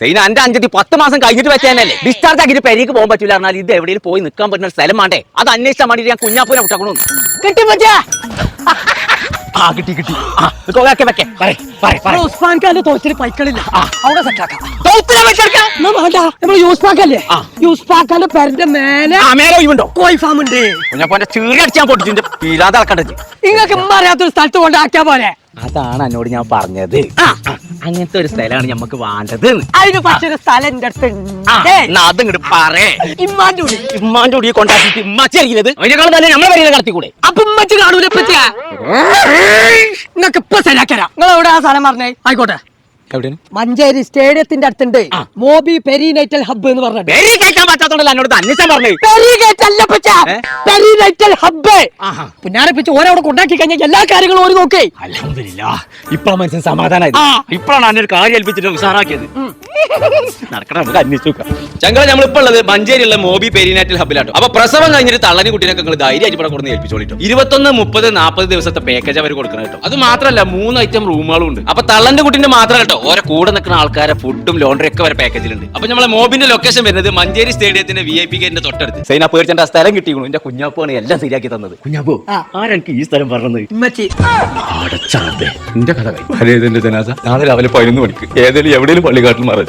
സൈന എന്റെ അഞ്ചെത്തി പത്ത് മാസം കഴിഞ്ഞിട്ട് വെച്ചേനല്ലേ? ഡിസ്ചാർജ് ആക്കിയിട്ട് പെരീക്ക് പോകാൻ പറ്റില്ല എന്നാൽ ഇത് എവിടെയും പോയി നിൽക്കാൻ പറ്റുന്ന ഒരു സ്ഥലം വേണ്ടേ? അത് അന്വേഷിച്ചാൽ വേണ്ടിയിട്ട് ഞാൻ കുഞ്ഞാപ്പൂനെ വിട്ടക്കണു. കിട്ടി പറ്റാ ആ കിട്ടി കിട്ടി. വെക്കേ. ഉസ്മാൻ ഖാന്റെ പൈക്കളില്ല. അവിടെ സെറ്റാക്കാം പെരന്റെ മേലെ മേലെ ഒഴിവുണ്ടോ? കോഴി ഫാം ഉണ്ട് കുഞ്ഞാപ്പൂന്റെ ചീറി അടിച്ചാൻ അളക്കണ്ടത് നിങ്ങൾക്ക് അറിയാത്തൊരു സ്ഥലത്ത് കൊണ്ടാക്കിയാ പോലെ അതാണ് എന്നോട് ഞാൻ പറഞ്ഞത്. അങ്ങനത്തെ ഒരു സ്ഥലമാണ് നമുക്ക് വേണ്ടത്. അതിന് പക്ഷേ സ്ഥലം എന്റെ അടുത്ത് ആ, ഉണ്ട്. എന്നാ അതിങ്ങോട്ട് പറയേ. ഇമ്മാന്റെ ഉടി ഇമ്മാന്റെ ഇമ്മച്ചി അറിയില്ലത് അതിനേക്കാളും തന്നെ നമ്മളെ വരിക ഉമ്മച്ച് കാണൂല പറ്റിയ നിങ്ങൾക്ക് ഇപ്പൊ ശരിയാക്കരാ നിങ്ങൾ എവിടെ ആ സ്ഥലം പറഞ്ഞേ? ആയിക്കോട്ടെ. എവിടെയാണ്? മഞ്ചേരി സ്റ്റേഡിയത്തിന്റെ അടുത്തുണ്ട്. ആ. മോബി പെരിനൈറ്റൽ ഹബ്ബ് എന്ന് കേൾക്കാൻ പറ്റാത്തോണ്ടല്ല എന്നോട് അന്വേഷണം ഏ? പെരിനൈറ്റൽ ഹബ്ബ്. ആഹാ. പുന്നാരെ പിച്ച് ഓരവിടെ കൊണ്ടാക്കി കഴിഞ്ഞാൽ എല്ലാ കാര്യങ്ങളും ഓര് നോക്കേ. അൽഹംദുലില്ലാ. ഇപ്പൊ മനുഷ്യൻ സമാധാനായി. ആ. ഇപ്പോഴാണ് അതിനൊരു കാര്യം ഏൽപ്പിച്ചിട്ട് ഉഷാറാക്കിയത് നടക്കണം നമുക്ക് അന്വേഷിച്ചു നോക്കാം. ചങ്കള നമ്മളിപ്പോ ഉള്ളത് മഞ്ചേരിയുള്ള മോബി പെരിനാറ്റൽ ഹബിലാട്ടോ. അപ്പൊ പ്രസവം കഴിഞ്ഞിട്ട് തള്ളനി കുട്ടീനൊക്കെ നിങ്ങൾ ധൈര്യമായിട്ട് ഇവിടെ കൊടുന്ന് ഏൽപ്പിച്ചോളിട്ടോ. ഇരുപത്തൊന്ന് മുപ്പത് നാൽപ്പത് ദിവസത്തെ പാക്കേജ് അവർ കൊടുക്കണം കേട്ടോ. അത് മാത്രമല്ല മൂന്ന് ഐറ്റം റൂമുകളും ഉണ്ട് അപ്പൊ തള്ളന്റെ കുട്ടീന്റെ മാത്രം കേട്ടോ. ഓരോ കൂടെ നിൽക്കുന്ന ആൾക്കാരെ ഫുഡും ലോണ്ടറി ഒക്കെ വരെ പാക്കേജിലുണ്ട് അപ്പൊ നമ്മളെ മോബിന്റെ ലൊക്കേഷൻ വരുന്നത് മഞ്ചേരി സ്റ്റേഡിയത്തിന്റെ വി ഐ പി ഗേറ്റിന്റെ തൊട്ടടുത്ത്. സൈന പേടിച്ചേണ്ട ആ സ്ഥലം കിട്ടിയിരുന്നു എന്റെ കുഞ്ഞാപ്പാണ് എല്ലാം ശരിയാക്കി തന്നത്. കുഞ്ഞാപ്പോ ആ. ആരെനിക്ക് ഈ സ്ഥലം പറഞ്ഞത്? എന്റെ കഥ കഴിഞ്ഞു. ജനാസ. നാളെ രാവിലെ പതിനൊന്ന് മണിക്ക്. ഏതെങ്കിലും എവിടെയും പള്ളിക്കാട്ടിൽ മറച്ചു